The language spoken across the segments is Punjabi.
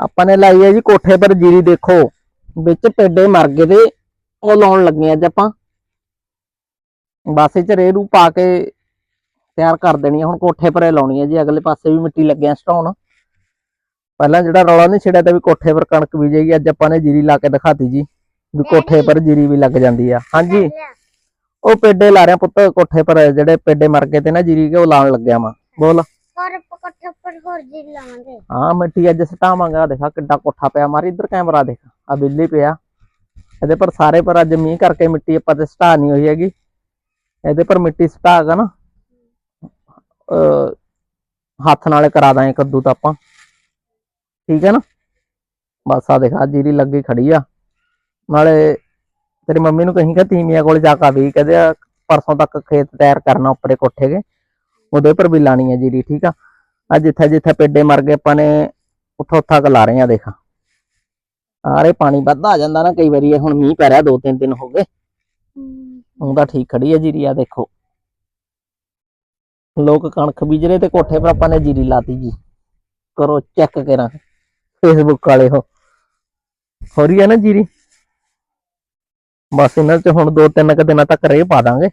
ਆਪਾਂ ਨੇ ਲਾਈ ਹੈ ਜੀ ਕੋਠੇ ਪਰ ਜੀਰੀ ਦੇਖੋ ਵਿੱਚ ਪੇਡੇ ਮਰ ਗਏ ਤੇ ਉਹ ਲਾਉਣ ਲੱਗੇ ਅੱਜ ਆਪਾਂ। ਬਾਸੇ ਚ ਰੇਰੂ ਪਾ ਕੇ ਤਿਆਰ ਕਰ ਦੇਣੀ ਆ ਹੁਣ ਕੋਠੇ ਪਰੇ ਲਾਉਣੀ ਹੈ ਜੀ ਅਗਲੇ ਪਾਸੇ ਵੀ ਮਿੱਟੀ ਲੱਗਿਆ ਸਟਾਉਣ। ਪਹਿਲਾਂ ਜਿਹੜਾ ਰੌਲਾ ਨਹੀਂ ਛਿੜਿਆ ਤੇ ਵੀ ਕੋਠੇ ਪਰ ਕਣਕ ਬੀਜੇਗੀ ਅੱਜ ਆਪਾਂ ਨੇ ਜੀਰੀ ਲਾ ਕੇ ਦਿਖਾਤੀ ਜੀ ਵੀ ਕੋਠੇ ਪਰ ਜੀਰੀ ਵੀ ਲੱਗ ਜਾਂਦੀ ਆ। ਹਾਂਜੀ। ਉਹ ਪੇਡੇ ਲਾ ਰਿਆ ਪੁੱਤ ਕੋਠੇ ਪਰ ਜਿਹੜੇ ਪੇਡੇ ਮਰ ਗਏ ਤੇ ਨਾ ਜੀਰੀ ਕੇ ਉਹ ਲਾਉਣ ਲੱਗਿਆ ਮੈਂ ਬੋਲ। ਹੋਰ ਪਕੱਠੇ ਹੋਰ ਜੀ ਲਾਵਾਂਗੇ। ਹਾਂ, ਮਿੱਟੀ ਅੱਜ ਸਟਾਵਾਂਗੇ ਦੇਖਾ ਕਿੱਡਾ ਕੋਠਾ ਪਿਆ, ਮਾਰ ਇੱਧਰ ਕੈਮਰਾ ਦੇਖ ਆ ਬਿੱਲੀ ਪਿਆ। ਇਹਦੇ ਪਰ ਸਾਰੇ ਪਰ ਅੱਜ ਮੀਂਹ ਕਰਕੇ ਮਿੱਟੀ ਆਪਾਂ ਤੇ ਸਟਾ ਨਹੀਂ ਹੋਈ ਹੈਗੀ। ਇਹਦੇ ਪਰ ਮਿੱਟੀ ਸਟਾਗਾ ਨਾ। ਹੱਥ ਨਾਲੇ ਕਰਾ ਦਾਂਗੇ ਕੱਦੂ ਤਾਂ ਆਪਾਂ। ਠੀਕ ਹੈ ਨਾ? ਬਸ ਆ ਦੇਖਾ ਜੀਰੀ ਲੱਗੀ ਖੜੀ ਆ। ਨਾਲੇ ਤੇਰੀ ਮੰਮੀ ਨੂੰ ਕਹੀਂ ਕਿ ਤੀਮੀਆਂ ਕੋਲ ਜਾ ਕੇ ਵੀ, ਕਹਦੇ ਪਰਸੋਂ ਤੱਕ ਖੇਤ ਤਿਆਰ ਕਰਨਾ ਉੱਪਰੇ ਕੋਠੇ ਕੇ। ਉਹਦੇ ਪਰ ਵੀ ਲਾਣੀ ਹੈ ਜੀਰੀ, ਠੀਕ ਆ? ਆ ਜਿੱਥੇ ਜਿੱਥੇ ਪੇਡੇ ਮਰ ਗਏ ਆਪਾਂ ਨੇ ਉੱਥੋਂ ਉੱਥਾ ਕ ਲਾ ਰਹੇ ਆ ਦੇਖ। ਆਰੇ ਪਾਣੀ ਵੱਧ ਆ ਜਾਂਦਾ ਨਾ ਕਈ ਵਾਰੀ ਇਹ ਹੁਣ ਮੀਂਹ ਪੈ ਰਿਹਾ ਦੋ ਤਿੰਨ ਦਿਨ ਹੋ ਗਏ। ਹੁਣ ਤਾਂ ਠੀਕ ਖੜੀ ਹੈ ਜੀਰੀ ਆ ਦੇਖੋ। ਲੋਕ ਕਣਕ ਬੀਜ ਰਹੇ ਤੇ ਕੋਠੇ ਪਰ ਆਪਾਂ ਨੇ ਜੀਰੀ ਲਾਤੀ ਜੀ। ਕਰੋ ਚੈੱਕ ਕਰਾਂ। ਫੇਸਬੁੱਕ ਵਾਲੇ ਹੋ। ਹੋ ਰਹੀ ਹੈ ਨਾ ਜੀਰੀ? ਬਸ ਇਹਨਾਂ ਚ ਹੁਣ ਦੋ ਤਿੰਨ ਕੁ ਦਿਨਾਂ ਤੱਕ ਰੇਹ ਪਾ ਦਾਂਗੇ।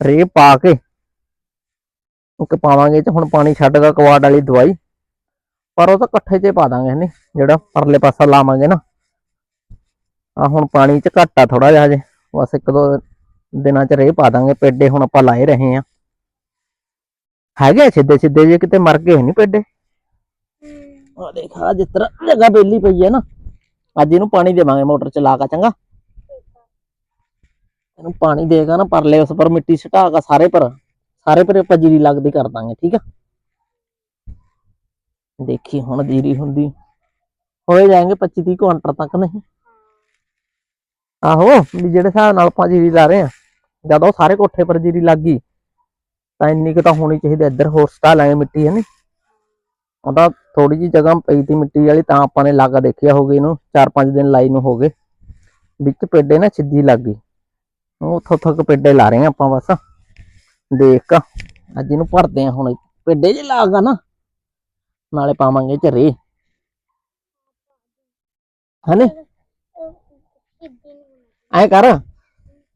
ਰੇਹ ਪਾ ਕੇ ਇੱਕ ਪਾਵਾਂਗੇ ਇਹ ਚ। ਹੁਣ ਪਾਣੀ ਛੱਡਗਾ ਕਵਾੜ ਵਾਲੀ ਦਵਾਈ। ਪਰ ਉਹ ਤਾਂ ਇਕੱਠੇ 'ਚ ਹੀ ਪਾ ਦਾਂਗੇ ਹਨੇ ਜਿਹੜਾ ਪਰਲੇ ਪਾਸਾ ਲਾਵਾਂਗੇ ਨਾ। ਆ ਹੁਣ ਪਾਣੀ 'ਚ ਘੱਟ ਆ ਥੋੜਾ ਜਿਹਾ ਹਜੇ। ਬਸ ਇੱਕ ਦੋ ਦਿਨਾਂ 'ਚ ਰੇਹ ਪਾ ਦਾਂਗੇ। ਪੇਡੇ ਹੁਣ ਆਪਾਂ ਲਾਏ ਰਹੇ ਆ ਹੈਗੇ ਸਿੱਧੇ ਸਿੱਧੇ ਜੇ, ਕਿਤੇ ਮਰ ਗਏ ਨਹੀਂ ਪੇਡੇ। ਆ ਦੇਖ ਆ ਜਿਸ ਤਰ੍ਹਾਂ ਜਗ੍ਹਾ ਬੇਲੀ ਪਈ ਹੈ ਨਾ। ਅੱਜ ਇਹਨੂੰ ਪਾਣੀ ਦੇਵਾਂਗੇ ਮੋਟਰ ਚਲਾ ਕੇ, ਚੰਗਾ। ਇਹਨੂੰ ਪਾਣੀ ਦੇਗਾ ਨਾ ਪਰਲੇ ਉਸ ਪਰ ਮਿੱਟੀ ਛਟਾਗਾ ਸਾਰੇ ਪਰ। ਸਾਰੇ ਪਰ ਆਪਾਂ ਜੀਰੀ ਲੱਗਦੀ ਕਰ ਦਾਂਗੇ, ਠੀਕ ਆ? ਦੇਖੀ ਹੁਣ ਜੀਰੀ ਹੁੰਦੀ। ਹੋਏ ਜਾਣਗੇ 25 30 ਕੁਆਂਟਲ ਤੱਕ ਨਹੀਂ। ਆਹੋ, ਵੀ ਜਿਹੜੇ ਹਿਸਾਬ ਨਾਲ ਆਪਾਂ ਜੀਰੀ ਲਾ ਰਹੇ ਆ ਉਹ ਸਾਰੇ ਕੋਠੇ ਪਰ ਜੀਰੀ ਲੱਗ ਗਈ, ਤਾਂ ਇੰਨੀ ਕੁ ਤਾਂ ਹੋਣੀ ਚਾਹੀਦੀ ਇੱਧਰ ਹੋਰ ਸਟਾ ਲਾਏ ਮਿੱਟੀ ਹੈ ਨੀ। ਉਹਦਾ ਥੋੜੀ ਜੀ ਜਗ੍ਹਾ ਪਈ ਤੀ ਮਿੱਟੀ ਵਾਲੀ, ਤਾਂ ਆਪਾਂ ਨੇ ਲਾਗਾ ਦੇਖਿਆ ਹੋ ਹੋਗੇ ਇਹਨੂੰ 4-5 ਦਿਨ ਲਾਈ ਨੂੰ ਹੋ ਗਏ। ਵਿੱਚ ਪੇਡੇ ਨਾ ਸਿੱਧੀ ਲੱਗ ਗਈ। ਉਹ ਉੱਥੋਂ ਪੇਡੇ ਲਾ ਰਹੇ ਆ ਆਪਾਂ ਬਸ। ਦੇਖ ਅੱਜ ਇਹਨੂੰ ਭਰਦੇ ਆ ਹੁਣ। ਪੇਡੇ ਜੇ ਲਾਗਾ ਨਾ, ਨਾਲੇ ਪਾਵਾਂਗੇ ਝਰੇ ਹਨੇ? ਐ ਕਰ,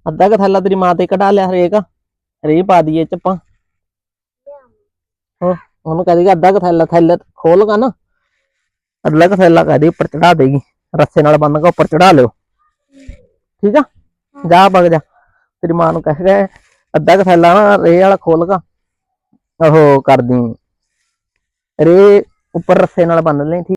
ਅੱਧਾ ਕੁ ਥੈਲਾ ਤੇਰੀ ਮਾਂ ਤੇ ਕਢਾ ਲਿਆ ਹਰੇਕ। ਰੇ ਪਾ ਦਈਏ ਚ ਆਪਾਂ। ਹੋ, ਉਹਨੂੰ ਕਹਿ ਦੇਗਾ ਅੱਧਾ ਕੁ ਥੈਲਾ ਥੈਲਾ ਖੋਲਗਾ ਨਾ। ਅੱਧਾ ਕੁ ਥੈਲਾ ਕਹਿ ਦੇ ਉੱਪਰ ਚੜਾ ਦੇਗੀ ਰੱਸੇ ਨਾਲ ਬੰਨ ਕੇ ਉੱਪਰ ਚੜਾ ਲਿਓ। ਠੀਕ ਆ? ਜਾ ਵਗ ਜਾ। ਤੇਰੀ ਮਾਂ ਨੂੰ ਕਹਿ ਗਿਆ ਅੱਧਾ ਕ ਥੈਲਾ ਨਾ ਰੇ ਵਾਲਾ ਖੋਲ ਗਾ ਉਹ ਕਰਦੀ। ਰੇ ਉੱਪਰ ਰੱਸੇ ਨਾਲ ਬੰਨ ਲਈ ਠੀਕ